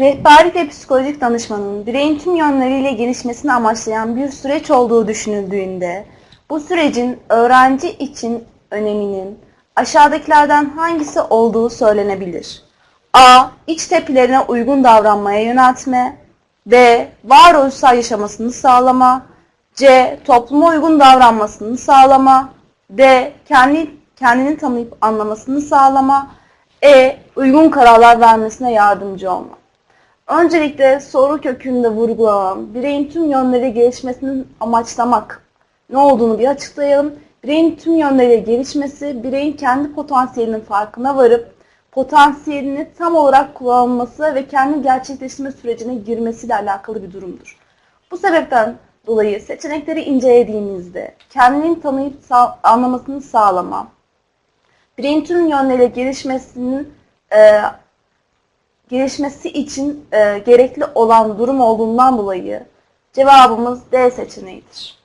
Rehberlik ve psikolojik danışmanın bireyin tüm yönleriyle gelişmesini amaçlayan bir süreç olduğu düşünüldüğünde, bu sürecin öğrenci için öneminin aşağıdakilerden hangisi olduğu söylenebilir. A. İç tepkilerine uygun davranmaya yöneltme. B. Varoluşsal yaşamasını sağlama. C. Topluma uygun davranmasını sağlama. D. Kendi, kendini tanıyıp anlamasını sağlama. E. Uygun kararlar vermesine yardımcı olma. Öncelikle soru kökünde vurgulanan bireyin tüm yönleri gelişmesini amaçlamak ne olduğunu bir açıklayalım. Bireyin tüm yönleriyle gelişmesi, bireyin kendi potansiyelinin farkına varıp potansiyelini tam olarak kullanması ve kendi gerçekleştirme sürecine girmesiyle alakalı bir durumdur. Bu sebepten dolayı seçenekleri incelediğimizde kendini tanıyıp sağ- anlamasını sağlama, bireyin tüm yönleriyle gelişmesinin e, gelişmesi için e, gerekli olan durum olduğundan dolayı cevabımız D seçeneğidir.